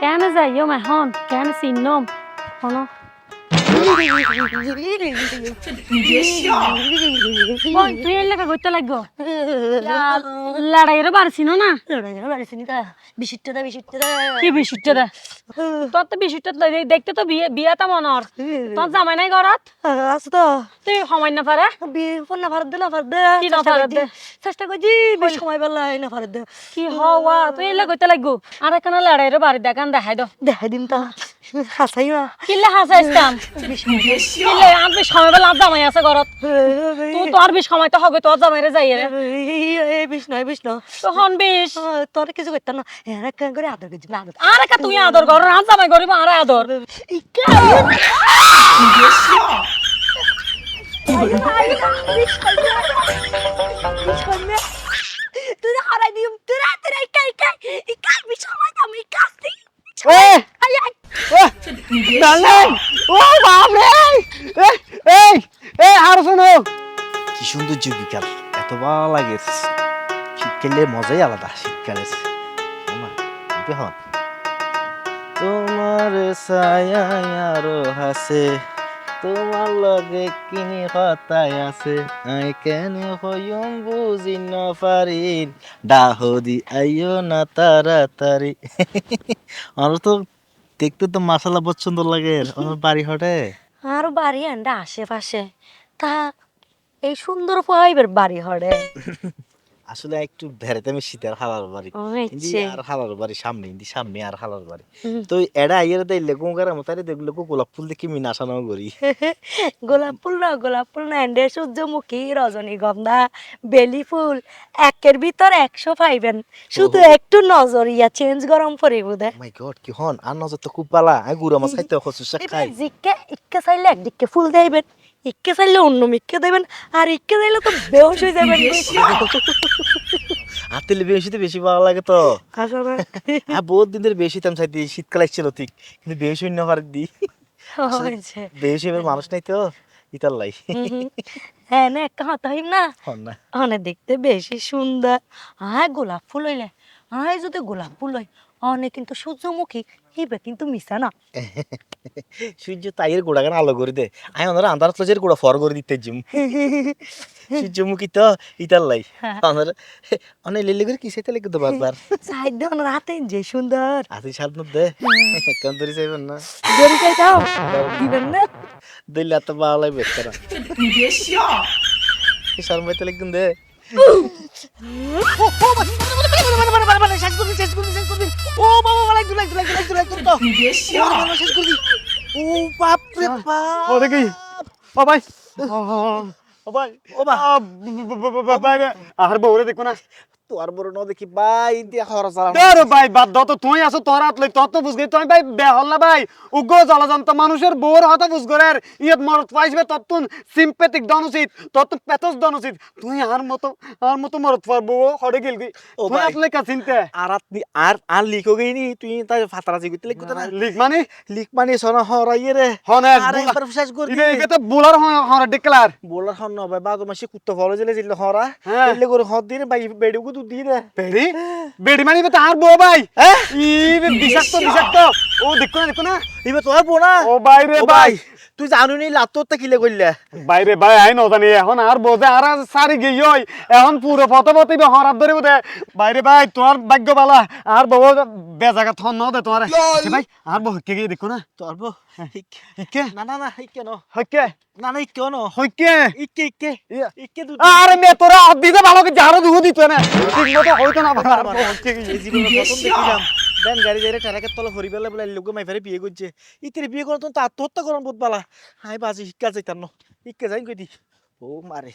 কেন যাইও এখন কেন চিনম হন ওই, তুই এই লেখা করতে লাগবো? লড়াইয়ের বাড়ছিল না? বিশুদ্ধতা বিশুদ্ধতা কি বিশুদ্ধ রে তোর তো বিশুদ্ধ দেখতে তো বিয়ে বিয়াটা মনর। তোর জামাই নাই ঘরত? আছে তো। তুই সময় না পারে? বিয়ে না ফারদ দে না কি চেষ্টা? করছি চেষ্টা করছি বেশ সময় পেলাই না দে। কি হওয়া? তুই এলে করতে লাগবো। আর এখানে লড়াইয়ের বাড়ি দেখান দেখাই দেখাই দিম তা। হাসাই না কিল্লে হাসাইতাম কিল্লে আর বেশ সময় বেলা জামাই আছে ঘরত তুই তো আর বেশ সময় তো হবে তোর জামাইরে যাই রে এই বিষ নয় বিষ নয় তো হন বেশ তোর কিছু করতাম না এরা কেন করে আদর করছি না আদর আর একা তুই আদর কর আর জামাই করিব আর আদর তুই হারাই দিম তুই তুই ইকা ইকা ইকা বিষ সময় আমি ইকা আসছি এই আই আই ডার্লিং ও বাপ রে। এই এই এই আর শোনো। কি সৌন্দর্য বিকাল এত ভালো লাগে শীতকালে মজাই আলাদা শীতকালে হন তোমার ছায়া আরও হাসে তোমার লগে কিনি হতাই আছে। আই কেন হইম বুঝি ন পারিন ডাহদি আইও না তাড়াতাড়ি। আমার তো দেখতে তো মাসালা পছন্দ লাগে। আমার বাড়ি হটে আর বাড়ি আন্ডা আশেপাশে। তা এই সুন্দর পাইবের বাড়ি হরে আসলে একটু বেড়াতে আমি শীতের হালার বাড়ি। ইন্দি আর হালার বাড়ি সামনে ইন্দি সামনে আর হালার বাড়ি। তো এডা আইয়ের তাই লেগু গারা মতারে দেখলে কো গোলাপ ফুল দেখি মি নাসানো করি। গোলাপ ফুল না গোলাপ ফুল না এন্ডে সূর্যমুখী রজনীগন্ধা বেলি ফুল একের ভিতর একশো পাইবেন। শুধু একটু নজরিয়া চেঞ্জ গরম পরে বোধ। মাই গড কি হন? আর নজর তো খুব পালা। আমি গুড়া মাছ খাইতে খসুসা খাই। জিকে ইকে চাইলে একদিকে ফুল দেবেন ইকে চাইলে অন্য মিকে দেবেন আর ইকে চাইলে তো বেহস হয়ে যাবেন। আর তেলে বেশিতে বেশি ভালো লাগে তো। আর বহুত দিন ধরে বেশি তাম চাইতে শীতকাল আসছিল ঠিক কিন্তু বেশি অন্য পারে দি। বেশি এবার মানুষ নাই তো ইতার লাই। হ্যাঁ না একটা না। হন না। দেখতে বেশি সুন্দর। হ্যাঁ গোলাপ ফুল হইলে। হ্যাঁ যদি গোলাপ ফুল হয় অনেক কিন্তু সূর্যমুখী হিবে কিন্তু মিশা না। সূর্য তাইয়ের গোড়া কেন আলো করে দে? আমি ওনারা আন্ধার তলের গোড়া ফর করে দিতে জিম। সূর্যমুখী তো ইতার লাই। ওনারা অনেক লিলি করে কিসে লিখে তো বারবার? সাইড রাতে যে সুন্দর। আসি সাত মধ্যে কেন ধরে চাইবেন না। দড়ি চাই দাও দিবেন না। দিল্লি এত ভালো লাগবে। তারা শর্মাইতে লিখুন দে। ও বাবা দুলাই দুলাই দুলাই তো ও বাপ রে বাপ ও দেখি ও ভাই ও ভাই ও ভাই আর বউরে দেখো না তোর বড় ন দেখি ভাই দিয়া খরচ আলাম তোর ভাই বাদ দাও তো তুই আসো তোর হাত লই তোর তো বুঝ গই তুই ভাই বেহল না ভাই। উগ্র জলজন্ত মানুষের বউর হতা বুঝ গরের ইয়ত মরত পাইবে তোর তুন সিম্পেথিক দন উচিত তোর তো পেতস দন উচিত তুই আর মতো আর মতো মরত হড়ে গেল ও তুই। আসলে কা চিনতে। আর আপনি আর আর লিখো গইনি তুই তাই ফাতারাজি করতে লিখো না। লিখ মানে? লিখ মানে সনা হরাইয়ে রে। হনে আর একবার শেষ করে ইবে তো বুলার হরে ডিক্লার। বলার হন না ভাই বাদ মাসে কুত্তা ফলো জেলে জিল্লে হরা। হ্যাঁ। এলে করে হদ দিনে ভাই বেড়ুকু তুই দিয়ে দে বেড়ি মানে ইবে তো আর বউ ভাই। ই বিষাক্ত বিষাক্ত। ও দেখো না দেখো না। ইবে তোর বোনা ও ভাই রে ভাই। তুই জানো নি লাত্তরটা কিলে কইলে বাইরে ভাই আই নজানি এখন আর বোঝে আর সারি গিয়ে এখন পুরো পথে হরাত ধরে বোধে বাইরে ভাই তোমার ভাগ্য বালা আর বউ বেজাগা থন ন দে তোমার ভাই আর বউ হইকে গিয়ে দেখো না। তোর বো ইকে না না না ইকে ন। হইকে না না ইকে ন। হইকে ইকে ইকে ইকে তুই আরে মে তোরা দিতে ভালো কি জারো দুহু দিত না। ঠিক মতো হইতো না আর বউ হইকে গিয়ে জীবনে প্রথম দেখিলাম ব্যান গাড়ি যাই টারাকের তলে হরি বেলা বলে মাই ফেরে বিয়ে করছে। ইতির বিয়ে করতো তো আত্মহত্যা করুন বহুত বালা। হাই বাজি শিক্ষা যাইতাম ন। ইকে যাই কই দি ও মারে।